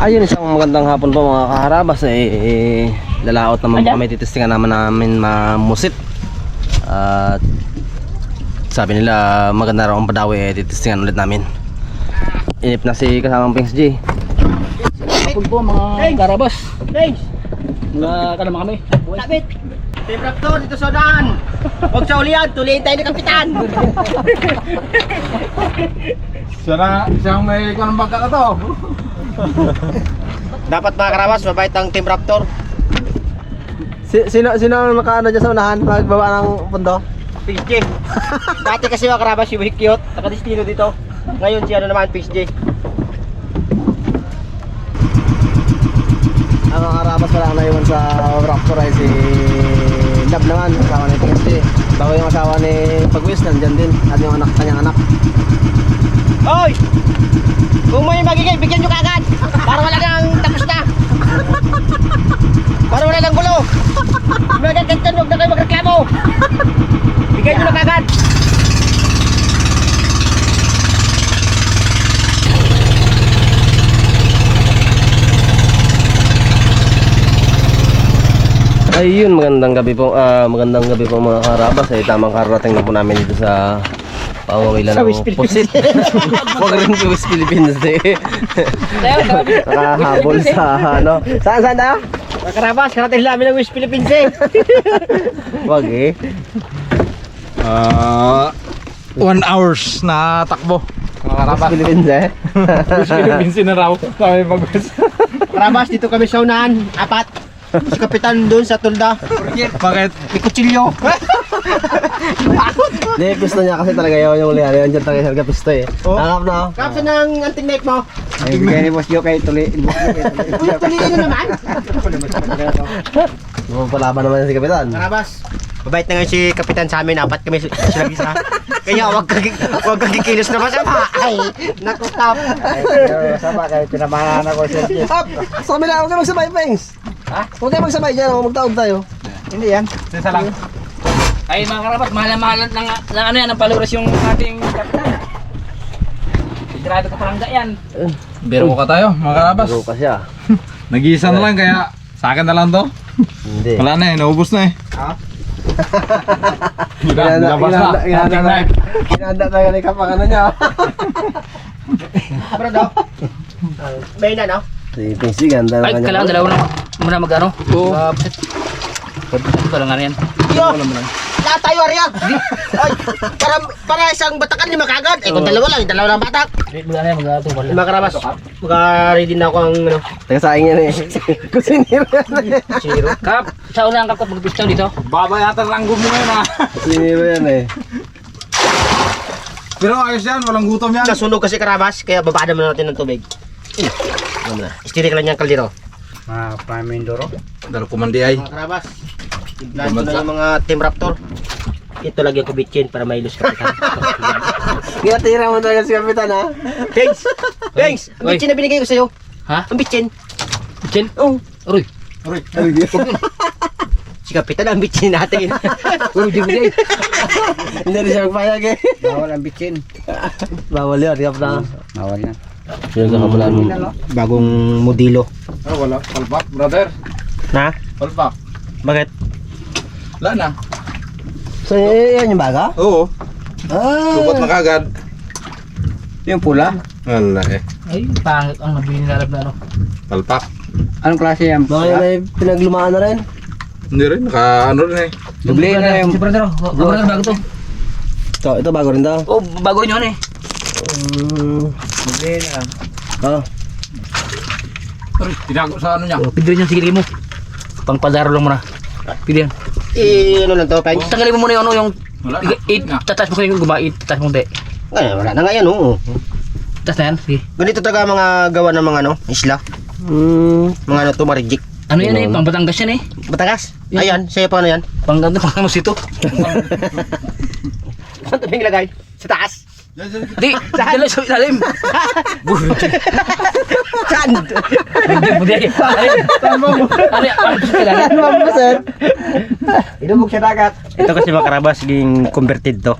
Ayun, isang magandang hapon po mga kaharabas. Eh, eh, lalaot naman po kami. Titistingan naman namin mamusit. At sabi nila maganda raw ang padawi. Eh, titistingan ulit namin. Inip na si kasamang Pings G. Hapon po mga karabas. Thanks. Mga kalama kami. Sabit. Team Raptor dito sa daan. Huwag sa ulian, tuliin tayo ni Kapitan. Siya na, siyang may ikaw ng bangka na to. Dapat mga karawas, mabait ang Team Raptor. Si, sino, sino ang nakaano dyan sa unahan? Magbaba ng pundo? PJ. Dati kasi mga karawas, si Wikiot, nakadistino dito. Ngayon si ano naman, PJ. Ang mga karabas pala ang naiwan sa Raptor ay si Lab naman, asawa ni Pings G. Bago yung asawa ni Pagwis, nandyan din. At yung anak, kanyang anak. Hoy! Kung may magigay, bigyan nyo kaagad. Para wala nang tapos na. Para wala nang gulo. Magaganda, huwag na kayo magreklamo. Bigyan nyo na kaagad. Ayun, magandang gabi po. Ah, magandang gabi po mga karabas. Ay tamang karating na po namin dito sa Pawawilan Sa ng West Philippines. Pusit. Huwag rin sa West Philippines eh. Nakahabol sa ano. Saan saan na? Mga karabas, karating namin ng West Philippines eh. Huwag eh. Ah, one hours na takbo. Mga West karabas. Philippines eh. Philippines na raw. Kami mag-bus. Karabas, dito kami sa unahan. Apat. Si Kapitan doon sa tulda. Bakit? May kutsilyo. Hindi, pisto niya kasi talaga yun yung ulihan. Yun dyan talaga sa pisto eh. Oh. Nakap na. Kapsa ng anting neck mo. Ay, bigyan ni Boss Joe kay Tuli. Uy, tuliin nyo naman. Palaban naman si Kapitan. Karabas. Mabait na ngayon si Kapitan sa amin. Apat kami sila isa. Kaya wag kang wag kang kikilos na masama. Ay, naku tap. Sama kayo, pinamahan ako sir. Sa kabila, huwag kayo magsabay, Pengs. Ha? Huwag kayo magsabay dyan, oh, magtaob tayo. Hindi yan. Isa lang. Ay mga karabas, mahal na mahal ng, ng ano yan, ng followers yung ating kapitan. Sigurado ka parang yan. Biro ka tayo, mga karabas. Baro ka siya. Nag-iisa na lang kaya sa akin na lang to. Hindi. Wala na eh, naubos na eh. Ha? Gila, labas na. Ginanda Ating na. tayo ni Kapang ano niya. Bro daw. May na no? Si Pengs, ganda na Ay, kanya. kailangan dalawa lang muna mag ano. Oo. Ito lang nga yan. Yo. Lahat tayo ariyan. Ay, para para isang batakan lima kagad. Eh kung dalawa lang, dalawa lang batak. Mag ano yan, mag ito. Mga karabas. Mag-ready na ako ang ano. Taga-saing yan eh. Kusiniro yan. Zero. Kap, sa una ang kap kap magpistaw dito. Babayatan lang gumi ngayon ah. Kusiniro yan eh. Pero ayos yan, walang gutom yan. Sa sunog kasi karabas, kaya babaan naman natin ng tubig. Ano na? Istirik lang yung kaldero. Dalo kumandi ay. Mga karabas. Iblan ko na yung mga Team Raptor. Ito lagi ko bitchin para mailus kapitan. Ginatira mo talaga si Kapitan ha? Thanks! Thanks! Ang Oy. bitchin na binigay ko sa'yo. Ha? Ang bitchin. Chen? Oh, Uy. si Kapitan ang bitchin natin. Uy, di bigay. Hindi rin siya magpayag eh. Bawal ang bitchin. Bawal yun, Kap na. Bawal yan. Yun sa kamulan mo. Bagong modelo. Ah, wala. Palpak, brother. Na? Palpak. Bakit? Wala na. So, yan yung baga? Oo. Ah. Lukot na kagad. Yung pula? Wala eh. Ay, pangit ang nabili na na ano. Palpak. Anong klase yan? Baka yun ay pinaglumaan na rin. Hindi rin, naka ano rin eh. Dubli na yung... Si brother, oh. Oh, brother, bago to. Ito, ito bago rin daw. Oh, bago rin yun eh. Mm. Ah, Pero tinago sa ano niya. Oh, pidrin yung sigili mo. Pangpadaro lang muna. Pidrin. Eh, ano lang to, Peng? Tanggalin mo muna yung ano yung... Wala na. It, tatas mo kayo yung gumait, tatas mo hindi. Ngayon, wala na nga yan, oo. Tas na yan, sige. Ganito talaga mga gawa ng mga ano, isla. mm. Mga ano to, marijik. Ano yan eh, pang Batangas yan eh. Batangas? Yan. Ayan, sa'yo pa ano yan? Pang ano, pang ano sito. Saan ito yung lagay? Sa taas? Di, dala sa ilalim. Saan? Hindi, hindi. Ano, ano, ano ba, sir? Ilubog sa dagat. Ito kasi mga karabas, naging converted to.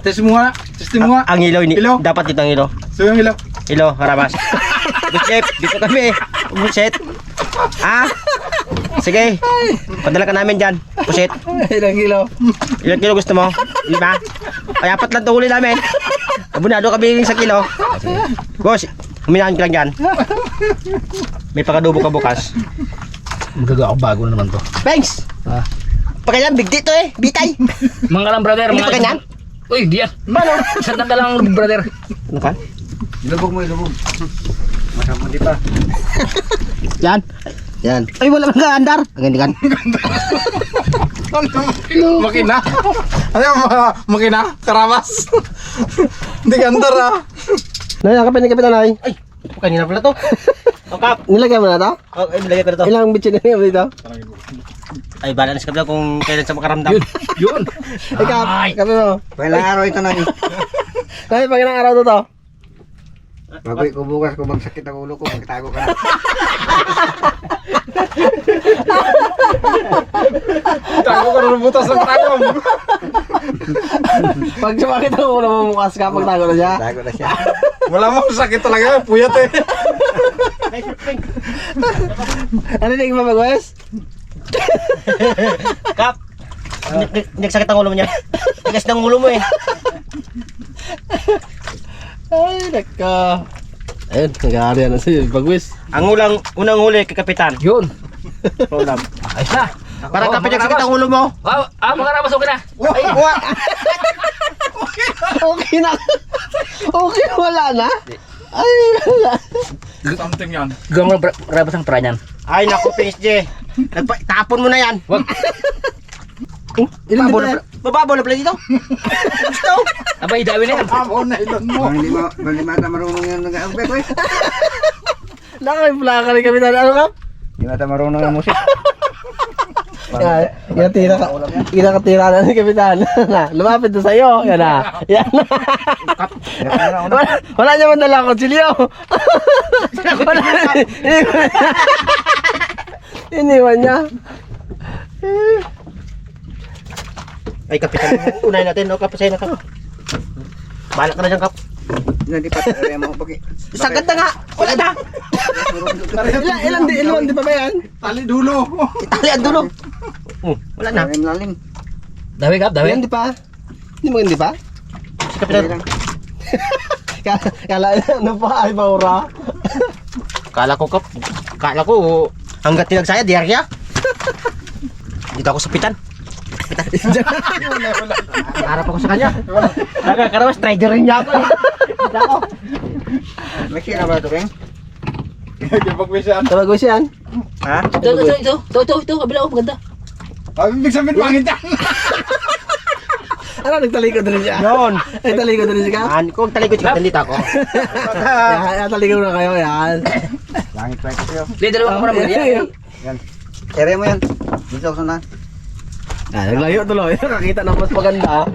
Test mo nga. Test mo nga. Ang ilaw, ini Ilaw? dapat dito ang ilaw. So yung ilaw. Ilaw, karabas. Good chef, dito kami. Pusit. Ah? Sige. Padala ka namin dyan. Pusit. Ilang kilo? Ilang kilo gusto mo? Lima? Ay, apat lang tuhuli namin. Abunado kami sa kilo. Boss, huminaan ka lang dyan. May pakadubo ka bukas. Magagawa bago na naman to. Thanks! Ah. Pagkanyan, big dito eh. Bitay. Mga lang brother. Hindi mga- pa ganyan? Uy, di yan. Ano? Isang tanda lang brother. Ano ka? Ilubog mo, ilubog. Masama di pa. Yan. Yan. Ay, wala kang kaandar. Ang ganyan kan. Makina. Ano yung mga makina? Karabas. Hindi gandar ah. Nangyakapin ni Kapitan ay. Ay, kanina pala to. Oh, Kap. Nilagay mo na to? Oh, ay, bilagay ko na to. Ilang bitsin na niya dito? Ay, balance ka pala kung kailan sa makaramdam. Yun. Ay, Kap, kape mo. Kailang araw ito na eh. Kaya pag ilang araw to to? Bagoy ko bukas kung magsakit ang ulo ko, magtago ka na. Tago ka na butas ng tagom. Pag sumakit ang ulo mo mukas ka, pag tago na siya. Tago na siya. Wala mo, sakit talaga. Puyat eh. Ano din ba mag-wes? Kap. Nagsakit ang ulo mo niya. Tigas ng ulo mo eh. Ay, naka. Ayun, nag-aari na si Bagwis. Ang ulang, unang huli kay Kapitan. Yun. Ulam. Ayos na. Para Oh, kapit nagsakit rabas. ang ulo mo. Ah, ah mga rabas, okay na. Ay, Okay na. Okay, wala na. Ay, wala. Something yan. gawin mo rabas ang pra niyan. Ay, naku, PSG. Nagpa- tapon mo na yan. Wag. Ilan Babaw na, bababaw na pala dito. Gusto. Abay, dawin na yan. Amo na ilan mo. Bang mo, bang marunong yung nag-aambek ko eh. Nakay-plaka ni Kapitan. Ano ka? Hindi mata marunong yung musik. Yan, yan tira ka. Kinakatira na ni Kapitan. Na, Lumapit na sa'yo. Yan na. Yan na. Wala, wala niya man dala kutsilyo. wala. Iniwan niya. Ay, Kapitan. Unahin natin. No, Kap, sa'yo na, Kap. Balak ka na dyan, Kap. Hindi pa tayo mo pagi. Sagad na nga. Wala na. Ilan, ilan, di, ilan, di pa ba yan? Tali dulo. Itali ang dulo. Oh, wala na. Lalim lalim. Dawi kap, dawi. Ilan, di pa? Hindi mo hindi pa? Si Kapitan. Kala, kala ano pa, ay maura. Kala ko, Kap. Kala ko, hanggat tinagsaya, diarya. Dito ako sa pitan. Pitan. Harap ako sa kanya. Nakakarawas, strider rin niya ako. Dito ako. May sira ba ito. Tawag ko siyan. Ha? Ito, ito, ito, ito, ito, ito, kabila, oh, maganda. Ang ibig sabihin pangit yan. Ano, nagtalikod rin siya? Yun. Nagtalikod rin siya ka? Yan, kung talikod siya, nandito ako. Yan, talikod na kayo, yan. Langit pa ito sa'yo. Hindi, dalawa ka Oh, muna muna. yan. Ere mo yan. Dito ako sana. Ah, naglayo tuloy. Nakakita na mas maganda.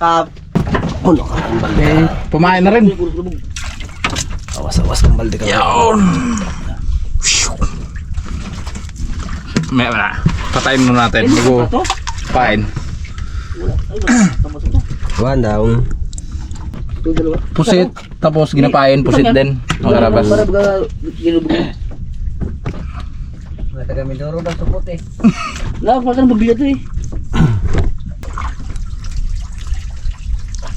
Ah, puno ka ng balde. Pumain na rin. Awas-awas ng balde ka. Yun. May wala. Patayin muna natin. Bago pain. One down. Pusit. Tapos ginapain. Pusit din. Mga rabas. Mga taga Mindoro daw supot eh. Wala ka nang mabigat eh.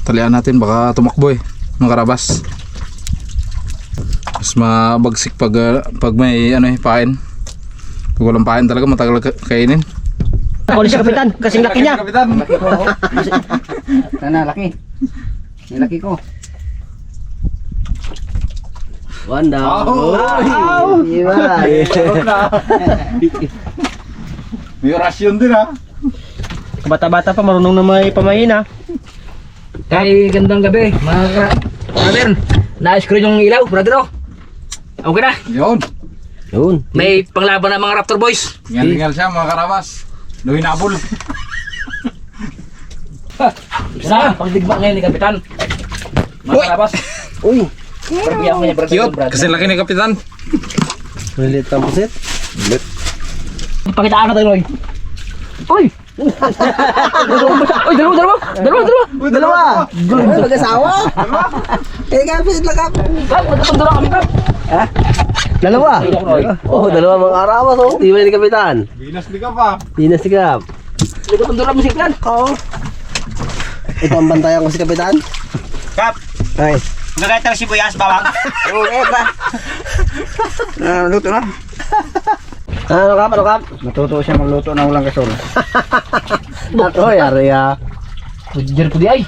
Talian natin. Baka tumakbo eh. Mga karabas. Mas mabagsik pag, uh, pag may ano eh, pain. Pag walang pain talaga matagal ka- kainin. Ako si Kapitan, kasing laki niya. Kapitan. Laki ko. Sana, laki. Yung laki ko. One down. Wow! Iba. May orasyon din ha. Bata-bata pa, marunong na may pamahin ha. Kay gandang gabi, mga ka- brother. Na-screen yung ilaw, brother oh. Okay na. Yun. Yun. May panglaban ng mga Raptor Boys. Ngal-ngal siya mga karabas. Luhin abol. Isa, pagdigma ngayon ni Kapitan. Mga karabas. Uy. Cute. Kasi laki ni Kapitan. Maliit ang pusit. Pakitaan ka tayo, Roy. Uy! Uy, dalawa, dalawa! Dalawa, dalawa! Dalawa. Ay, mag-asawa. Eh, kapit lang kap. Kap, magkakandara kami, Kap. Dalawa. Oh, dalawa mga karabas oh. Di ba ni Kapitan? Binas di ka pa. Di na sigap. Hindi ko tundura musik plan. Oo. Ito ang bantayan ko si Kapitan. Kap, Ay. Gagayat ng sibuyas, bawang. Oo, eh pa. Ah, luto na. Ano kap? Ano kap? Natuto siya magluto na ulang gasol. Ako, yari ah. Diyan ko di ay.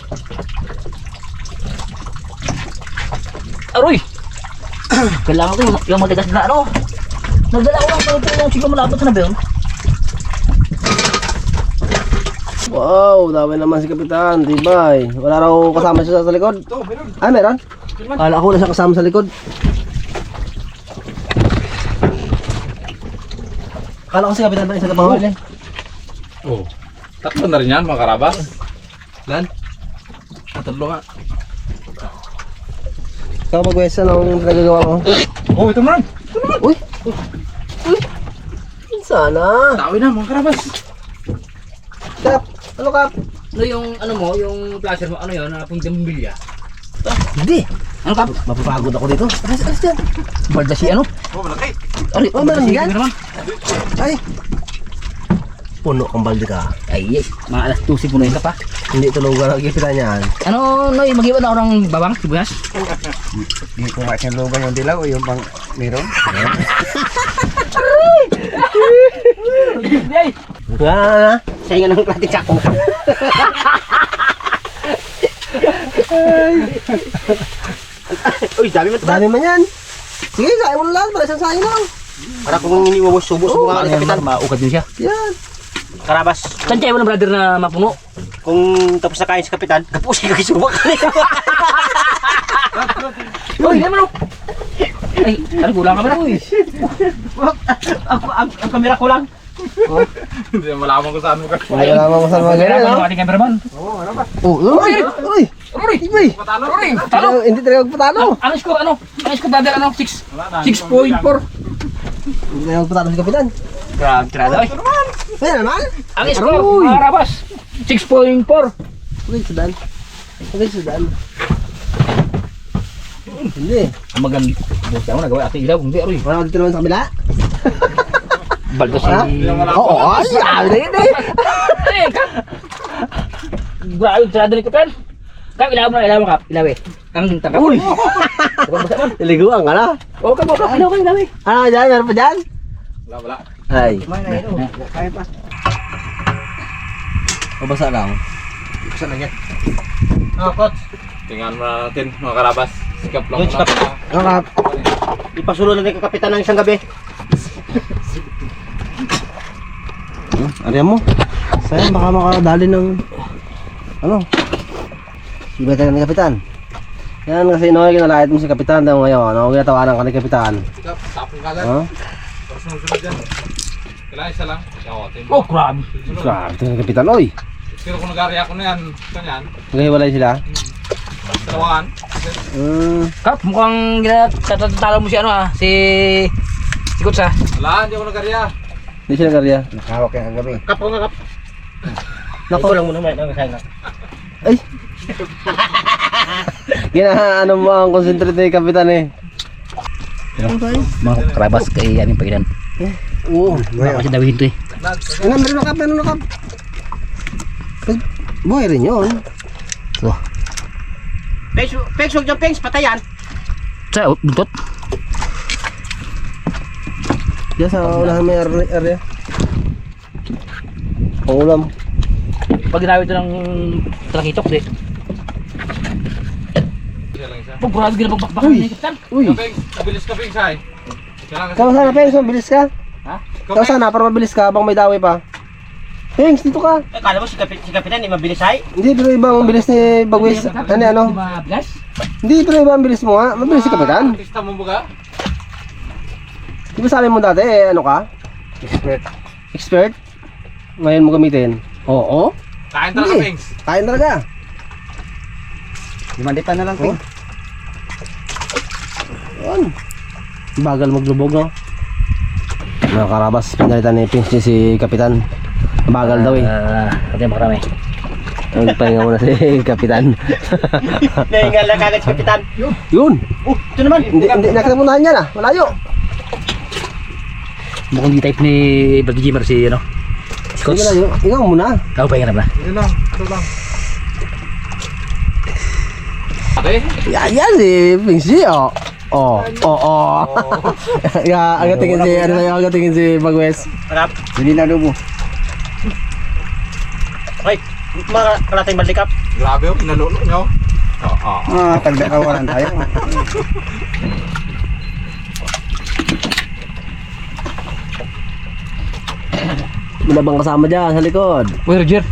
Aroy! Kailangan ko yung, yung matigas na ano. Nagdala ko lang pala ito yung siguro malapit na ba yun? Wow, dami naman si Kapitan. Tibay. Wala raw kasama siya sa likod. Ah, meron? Kala ko na siya kasama sa likod. Kala ko si Kapitan na isa na panghuli. Oh. Tatlo na rin yan, mga karabas. Lan? Ah, tatlo nga. Ikaw mag-wesa nung nagagawa mo. Oh, ito naman. Uy! Uy! Sana! Tawi na, mga karabas. Kap! Ano kap? Ano yung ano mo, yung flasher mo, ano yun, na pong jambilya? Hindi! Ano ka? Mapapagod ako dito. Alas, alas dyan. Balda si ano? Oh, malaki. Aroy, Oh, meron yan? Ay! Puno kang balde ka. Ay, yes. Mga alas 12 po na yun ka pa. Hindi tulugan ang Kapitan yan. Ano, Noy, mag-iwan na ako ng babang, sibuyas? Hindi ko nga sinulogan yung dilaw, yung pang meron. Ay! Nga na. Sa inyo ng platik sako. Uy, dami mo ito. Dami man yan. Sige, kaya mo lang. Para isang sayo lang. Para kung iniwawos subos mo nga Ano Kapitan. maukad din siya. Yan. Karabas, Tansya mo na brother na mapuno. kung tapos na kain si Kapitan, kapos ka kisubak. Uy, naman oh! Ay, ano kulang ka ba na? Uy! ang, ang, ang kamera ko lang. Hindi malaman ko saan mo ka. Wala naman ko sa mga Kaya ganyan. ano no? ating cameraman? Oh, uy! Uy! Rory! Ibay! Patalo. Rory! Talo! Ano, Hindi talaga magpatalo. Ano, ano score ano? Ano score brother ano? 6 Wala na. 6.4 Hindi talaga magpatalo si Kapitan. Grabe, tirada oy. Ayan naman. Ang score, mga rabas 6.4 Okay, sudan. Okay, sudan. Hindi. Ang maganda Buti ako nagawa ating ilaw Hindi, Rory Wala ka dito naman sa kabila. Baldo si Ha? Oo, ay, sabi na yun eh. Grabe, tirada ni Kapan Kap, ilaw mo na, ilaw mo kap Ilaw eh Ang tangkap Uy! Naliguan ka na. Oo, kap, kap, ilaw ka, ilaw eh Ano ka dyan? Meron pa dyan? Wala, wala. Ay, Kaya pa. mabasa lang. Saan na yan? Ah, coach. Tingnan mo na natin, mga karabas. Sikap lang. Yun, sikap. Ano kap? Ipasulo na ni Kapitan ng isang gabi. Ariyan mo. Sayang, baka makadali ng... Ano? Iba talaga ni Kapitan. Yan kasi no, kinalait mo si Kapitan daw ngayon. Ano, ginatawanan ka ni Kapitan. Sikap, tapong kalat. Ha? Tapos sunod-sunod dyan. Kailangan isa lang. Yawatin. Oh, grabe Sunod. Grabe ito ni Kapitan, oy. Pero kung nag-ari ako na yan, kanyan, Naghiwalay sila. tawakan. Hmm. Kap, mukhang ginatatalo mo si ano ah Si... Si ah Wala, hindi ako nag-ari ah. Hindi sila karya. Nakahawak yan ang gabi. Kap ko nga kap. Nako. Ikaw lang muna may nangasahin na. Ay. Gina ano mo ang concentrate ni Kapitan eh. Mga karabas kay aming pagilan Oo. Baka kasi dawihin to eh Ano, meron na kap, meron na kap. Eh, Buhay rin yun. So, Pengs, pengs, huwag dyan, pengs, patayan. sa buntot Diyan sa unahan may area. area. Pangulam. Pag ginawin ito ng trakitok di Pag grabe ginapagbakbakan ni Kapitan Uy. Mabilis ka. Kailangan kasi. Kama sana, Pengs, mabilis ka. Ha? Kama sana, para mabilis ka habang may daway pa. Pengs, dito ka. Eh, kala mo si, Kapit, si Kapitan, di mabilis ay. Hindi, pero ibang bilis ni Bagwis. Ano, ano? Mabilis Hindi, pero ibang bilis mo nga. Mabilis si Kapitan. Artista mo ba Di ba sabi mo dati, eh, ano ka? Expert. Expert? Ngayon mo gamitin. Oo. Kain talaga, Hindi. Pengs. Kain talaga. Limandita na lang, Ping. Yan. Bagal maglubog, no? Mga karabas, pinalitan ni Pinch si Kapitan. Bagal daw eh. Ah, Pati makarami Nagpahinga muna si Kapitan. Nahingal na kagad si Kapitan. Yun! Oh, ito naman. Hindi, hindi, nakatamunahan niya na. Malayo. Mukhang di type ni Brad Jimmer si ano. Si Coach. Sige na, ikaw muna. Ako pa na. Yun lang, ito lang. Ate? Yan, yan si Pingsi, oh. Oh, oh, oh. ya, agad tingin si, ano sa'yo, agad tingin si Bagwes. Harap. Hindi na lubo. Okay. Mga kalating baldikap. Grabe oh, pinalulo nyo. Oo. Ah, tagdakawalan tayo. Wala bang kasama dyan sa likod? Uy, Roger.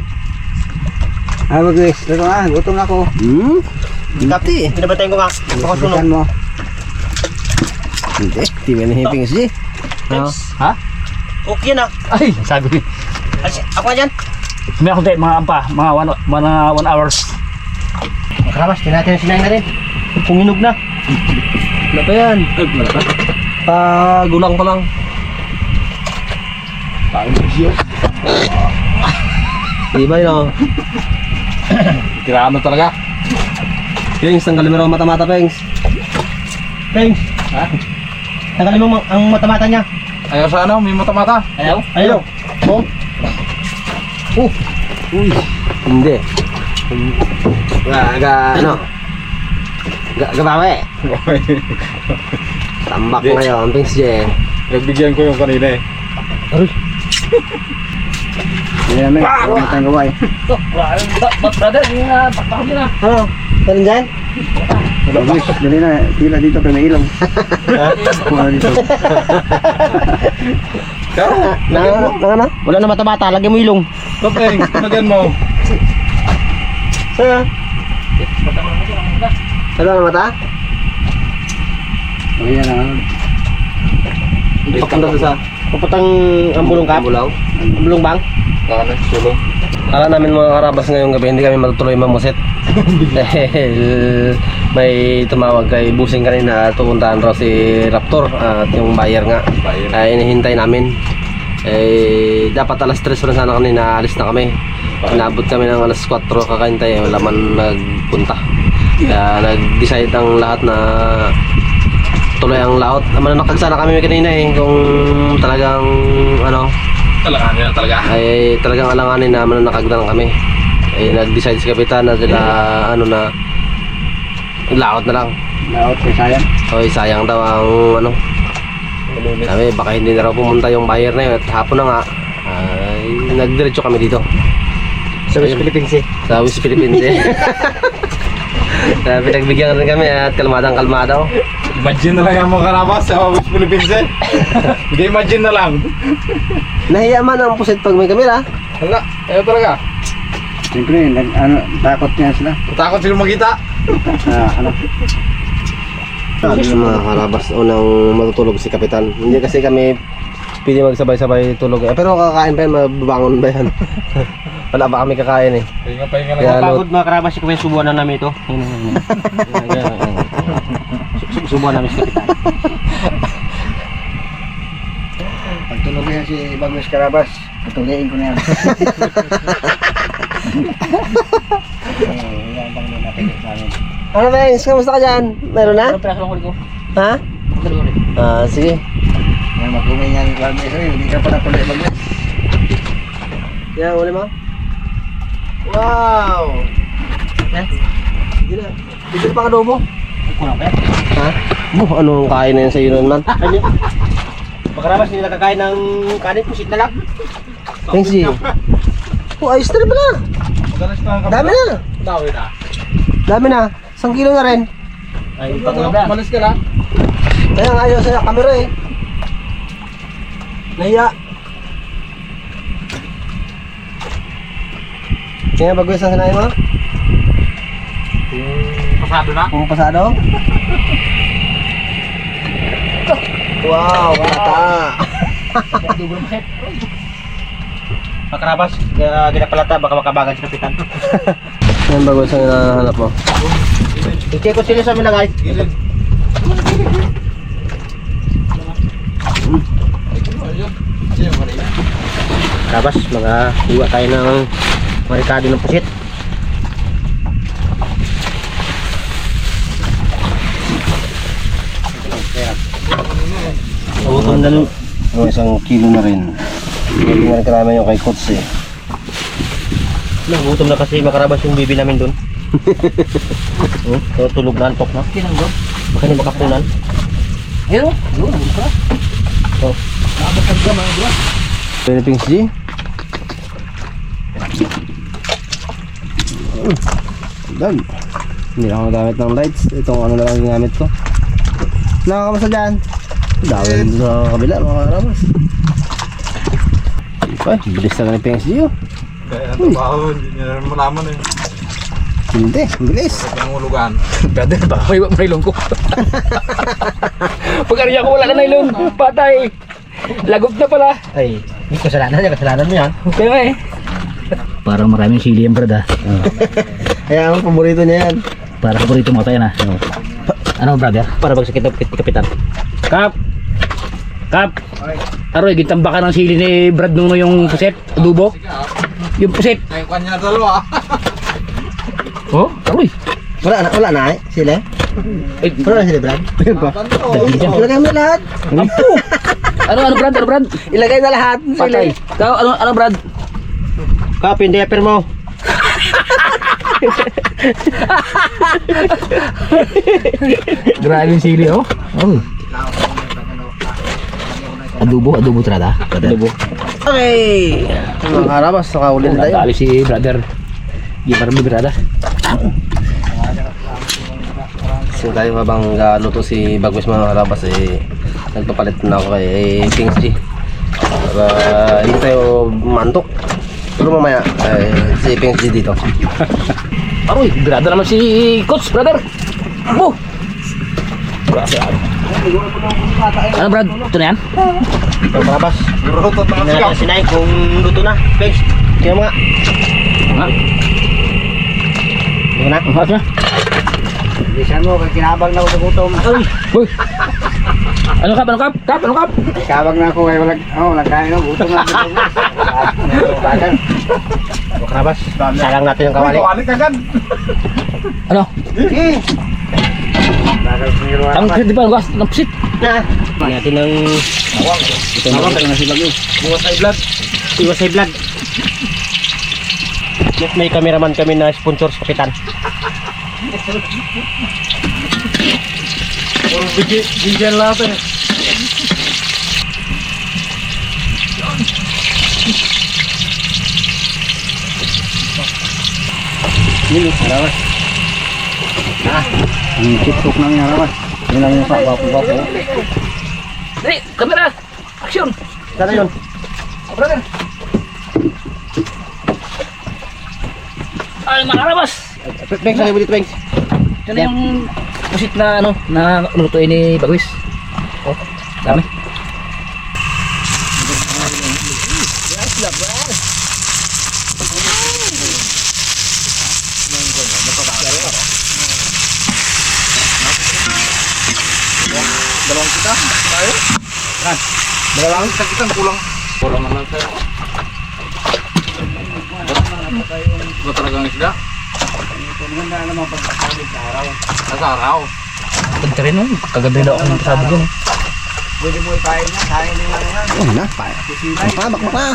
Ah, mag-guys. Ito nga, gutom na ako. Hmm? Hindi. Binabantayan ko nga. Pakasunog. Bukan mo. Hindi. Di ba na si? Ah. Ha? Okay na. Ay, sabi ko. Alis, ako na dyan. May ako tayo, mga ampa, mga one, mga one hours. Makarabas, tinatin na sinay na rin. Puminog na. Ano pa yan? Ay, wala pa. Pagulang pa lang. Di ba yun, oh? Tirano talaga. Pings, tanggalin mo raw mata-mata, Pings. Peng. Ha? Tanggalin mo ang mata-mata niya. Ayaw sa ano, may mata-mata. Ayaw? Ayaw. Oh. Uy. Hindi. Ga, ga, ano? Ga, gabawe. Tambak ngayon, Pings J. Nagbigyan ko yung kanina eh. Eh. Brother, yung uh, din ah. Ano? Meron dyan? Mag-guys, dali na. Tila dito kay may ilaw. Wala dito. Kaya, Na, na, na? Wala na mata-mata, lagyan mo ilong. Topeng, lagyan mo. Saan? Ano na mata? O yan ang ano. Papunta doon sa Puputang ang bulong kap. Bulaw. Ang bulong bang. Ano, sulong. Kala namin mga karabas ngayong gabi, hindi kami matutuloy mamusit. Dahil may tumawag kay Busing kanina at pupuntahan raw si Raptor at yung buyer nga. Buyer. Kaya inihintay namin. Eh, dapat alas 3 pa sana kanina alis na kami. Inabot kami ng alas 4 kakantay, wala man nagpunta. Kaya nag-decide ang lahat na tuloy ang laot. Mananakag sana kami kanina eh kung talagang ano Talaga nila talaga. ay talagang alanganin na mananakag na lang kami. Ay nag-decide si Kapitan na sila ano na laot na lang. Laot kay sayang. Hoy, sayang daw ang ano. Sabi, baka hindi na raw pumunta yung buyer na yun at hapon na nga. Ay, nagdiretso kami dito. Sa West Philippines eh. Sa West Philippines eh. Kaya pinagbigyan rin kami at kalmadang kalmado. Imagine na lang yung mga karabas sa West Philippines eh. Hindi imagine na lang. Nahiya man ang pusit pag may kamera. Wala, ayaw talaga. Siyempre, nag, ano, takot nga sila. Takot sila makita. Ah, ano. Sa mga karabas, unang matutulog si Kapitan. Hindi kasi kami pwede magsabay-sabay tulog. Eh, pero kakain pa yan, mababangon ba yan? Wala ba kami kakain eh. Pahinga, pahinga lang. Kaya Pagod mga karabas, si Kuya subuan na namin ito. Su- Subuan namin si Kapitan. Pagtulog yan si Bagwes Carabas. Patuloyin ko na yan. Yan bang doon natin sa amin. Ano Benz, kamusta ka dyan? Meron na? Anong piraso lang ko? Ha? Ah, sige. Yan, mag-umay yan. Bagwes, eh, hindi ka pa natuloy Bagwes. Yan, uli mo. Wow! Eh? Sige na. Bigyan pa adobo. Kulang pa yan. Ha? Buh, anong kain na yan sa iyo nun man? Ano? Mga karabas, hindi nakakain ng kanin, pusit na lang. Benzi. Oh, ayos na rin pala. Madalas na ang Dami na. Dami na. Dami na. Isang kilo na rin. Ay, Ito, malis ka na. Kaya nga ayaw sa camera eh. Nahiya. Kaya bagwes ang sinayin mo? Pasado na. Kung pasado? wow, bata. Double set. Mga karabas, uh, ginapalata, baka makabagan si Kapitan. Yan bagwes ang hinahanap mo. I-check ko sila sa. Ayun, kanina. Karabas, mga hiwa tayo ng marikado ng pusit. Na, Yung isang kilo na rin. Hindi na rin karami yung kay Kots eh. Nagutom na kasi makarabas yung bibi namin doon. oh, so, tulog na, antok na. Kinanggo. Baka hindi makapunan. Ayun, oh. Ayun, ang buka. Oh. Nakabasag ka mga buwan. Philippines G. Dag. Hindi na ako nagamit ng lights. Itong ano na lang ginamit ko. Nakakamasa dyan. Dami rin sa kabila mga karamas. Ay, bilis na ng PNG oh. Kaya trabaho, hindi niya rin malaman eh. Hindi, bilis. Ang ulugan. Brother, baka may nailong ko. Pag ariya ko wala na nailong, patay. Lagot na pala. Ay, hindi kasalanan niya, kasalanan mo yan. Kaya nga eh. Parang maraming sili yan, brad ah. Kaya ang paborito niya yan. Para paborito mo tayo na. Ano, brother? Para magsakit ng kit- kapitan. Kap! Kap! Aroy, gintamba ka ng sili ni Brad Nuno yung puset, adobo. Yung puset. Ngayon kanya dalawa. Oh, aroy. Wala na, wala na eh. Sila. Ay, Wala na sila, Brad. Ayun pa. Ilagay mo lahat. Ampo! Ano, ano, Brad? Ano, Brad? Ilagay na lahat. Patay. Ikaw, ano, ano, Brad? Kap, yung diaper mo. Grabe yung sili, oh. Oh. Adobo, adobo trada. Adobo. Okay. Mga karamas, nakahuli na tayo. Natali si brother. Di parang brada. Kasi tayo habang luto si Bagwis mga karabas eh nagpapalit na ako kay eh, Kings G para hindi tayo mantok pero mamaya eh, si Kings G dito Aroy, brada naman si Coach, brother. Abo. Grabe. Ano, Brad? Ito na yan? Ito, karabas. Siguro ito Tingnan sigaw. natin si Nay kung luto na. Guys, mo nga. Ha? Tingnan na. Ang harap na. Bilisan mo, kaya kinabang na ako sa gutom. Uy. Ano kap? Ano kap? Kap? Ano kap? Kinabang na ako, kaya walang, oh, nagkain ako, gutom na gutom na. Bagal. Ito, karabas. Salang natin yung kawali. Kawali ka gan. Ano? Eh. Ang ba? Ang gas? Ang pusit. Na. Natin ng... Ito na lang na si Bagyo. Iwas high blood. Iwas high blood. Yes, may cameraman kami na sponsor sa kapitan. Puro bigyan lahat eh. Yun, harapan. Ah, ang tiktok na yung harapan. Yun lang yung sakwapo-wapo. Dali, kamera. Action. Sana yun. Brother. Ay, mga karabas. Pengs, ano Pengs? Ito na yung pusit na ano, na lutuin ni Bagwis. Oh, dami. Dalawang kita. Tayo. Kan. Dalawang kita kita kulang. Kulang naman tayo. Ba talagang isda? Maganda naman pagkasalit sa araw. Nasa araw. Ganda rin oh. Kaganda daw ang kasabog yun. Pwede mo ipain yan, kain din lang yan. oh na pa pa bak pa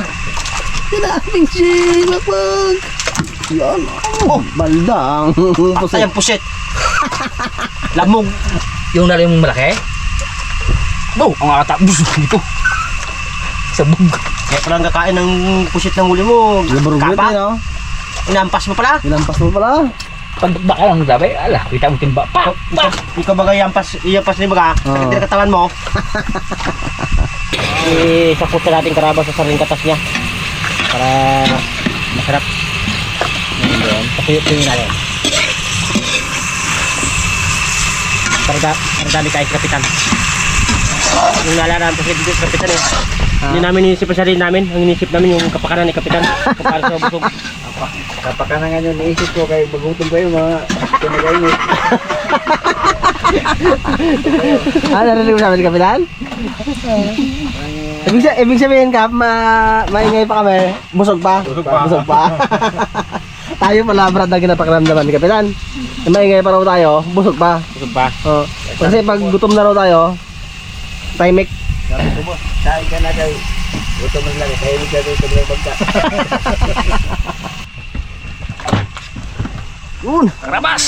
yan na Kings G bakbag yan oh baldang Ay, ang puset. Lamog. Yung nala yung malaki. Oh, ang ata. Ito. Sabog. Kaya pala kakain ng pusit ng huli mo. Labarugit Kapa. eh no Inampas mo pala. Inampas mo pala Pagdakda ka lang sabi, ala, kita mo timba. Pa! Pa! Ikaw ba iampas, iampas ni baga? Oo. Sakit katawan mo. eh, sakot na natin karabas sa sariling katas niya. Para masarap. Ngayon, papuyo-puyo natin. Para, da, para dami sa kapitan. Yung naalala namin kasi dito sa kapitan eh. Hindi namin inisip ang sarili namin. Ang inisip namin yung kapakanan ni kapitan. Para sa busog. Kapag ka na nga yun, naisip ko kay magutom kayo mga pinagainit. ah narinig mo namin kapitan ibig, sa- ibig sabihin kap ma maingay pa kami busog pa busog pa, busog pa. tayo pala brad na ginapakiramdaman ni kapitan maingay pa raw tayo busog pa Busog pa. Oh, kasi pag gutom na raw tayo, timing Sabi ko mo, kain ka na kay. Gutom mo lang, kaya hindi ka gutom lang bagka. Yun. Karabas!